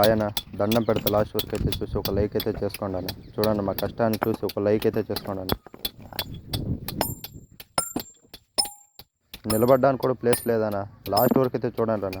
ఆయన దండం పెడతా లాస్ట్ వరకు అయితే చూసి ఒక లైక్ అయితే చేసుకోండి అని చూడండి మా కష్టాన్ని చూసి ఒక లైక్ అయితే చేసుకోండి అని నిలబడ్డానికి కూడా ప్లేస్ లేదన్నా. లాస్ట్ వరకు అయితే చూడండి అన్న.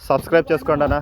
సబ్స్క్రైబ్ చేసుకోండి అన్న